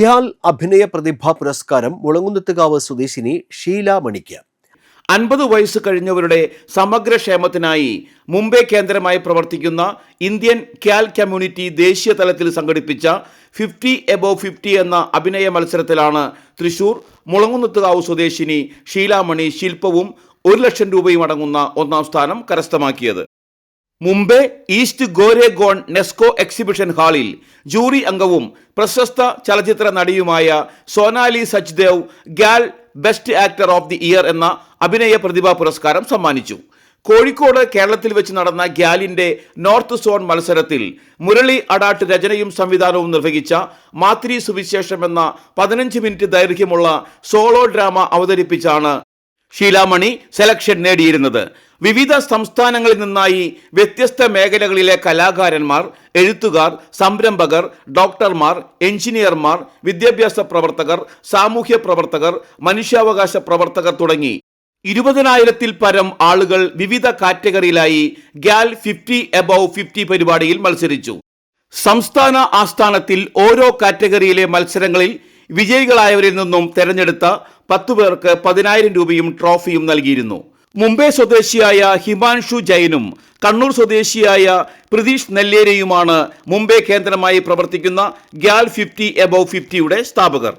ഖ്യാൽ അഭിനയ പ്രതിഭാ പുരസ്കാരം മുളങ്കുന്നത്തുകാവ് സ്വദേശിനി ഷീല മണിക്ക്. അൻപത് വയസ്സ് കഴിഞ്ഞവരുടെ സമഗ്ര ക്ഷേമത്തിനായി മുംബൈ കേന്ദ്രമായി പ്രവർത്തിക്കുന്ന ഇന്ത്യൻ ക്യാൽ കമ്മ്യൂണിറ്റി ദേശീയ തലത്തിൽ സംഘടിപ്പിച്ച ഫിഫ്റ്റി എബോ ഫിഫ്റ്റി എന്ന അഭിനയ മത്സരത്തിലാണ് തൃശൂർ മുളങ്ങുന്നത്തുകാവ് സ്വദേശിനി ഷീലാമണി ശില്പവും ഒരു ലക്ഷം രൂപയും അടങ്ങുന്ന ഒന്നാം സ്ഥാനം കരസ്ഥമാക്കിയത്. Mumbai east Goregaon NESCO exhibition ഹാളിൽ ജൂറി അംഗവും പ്രശസ്ത ചലച്ചിത്ര നടിയുമായ Sonali Sachdev ഗാൽ best actor of the year എന്ന അഭിനയ പ്രതിഭാ പുരസ്കാരം സമ്മാനിച്ചു. കോഴിക്കോട് കേരളത്തിൽ വെച്ച് നടന്ന ഗ്യാലിന്റെ നോർത്ത് സോൺ മത്സരത്തിൽ മുരളി അടാട്ട് രചനയും സംവിധാനവും നിർവഹിച്ച മാത്രി സുവിശേഷം എന്ന പതിനഞ്ച് മിനിറ്റ് ദൈർഘ്യമുള്ള സോളോ ഡ്രാമ അവതരിപ്പിച്ചാണ് ഷീലാമണി സെലക്ഷൻ നേടിയിരുന്നത്. വിവിധ സംസ്ഥാനങ്ങളിൽ നിന്നായി വ്യത്യസ്ത മേഖലകളിലെ കലാകാരന്മാർ എഴുത്തുകാർ സംരംഭകർ ഡോക്ടർമാർ എഞ്ചിനീയർമാർ വിദ്യാഭ്യാസ പ്രവർത്തകർ സാമൂഹ്യ പ്രവർത്തകർ മനുഷ്യാവകാശ പ്രവർത്തകർ തുടങ്ങി. ഇരുപതിനായിരത്തിൽ പരം ആളുകൾ വിവിധ കാറ്റഗറിയിലായി ഗ്യാൽ ഫിഫ്റ്റി എബവ് ഫിഫ്റ്റി പരിപാടിയിൽ മത്സരിച്ചു. സംസ്ഥാന ആസ്ഥാനത്തിൽ ഓരോ കാറ്റഗറിയിലെ മത്സരങ്ങളിൽ വിജയികളായവരിൽ നിന്നും തെരഞ്ഞെടുത്ത പത്തു പേർക്ക് പതിനായിരം രൂപയും ട്രോഫിയും നൽകിയിരുന്നു. മുംബൈ സ്വദേശിയായ ഹിമാൻഷു ജൈനും കണ്ണൂർ സ്വദേശിയായ പ്രതീഷ് നെല്ലേരയുമാണ് മുംബൈ കേന്ദ്രമായി പ്രവർത്തിക്കുന്ന ഗ്യാൽ ഫിഫ്റ്റി എബവ് ഫിഫ്റ്റിയുടെ സ്ഥാപകർ.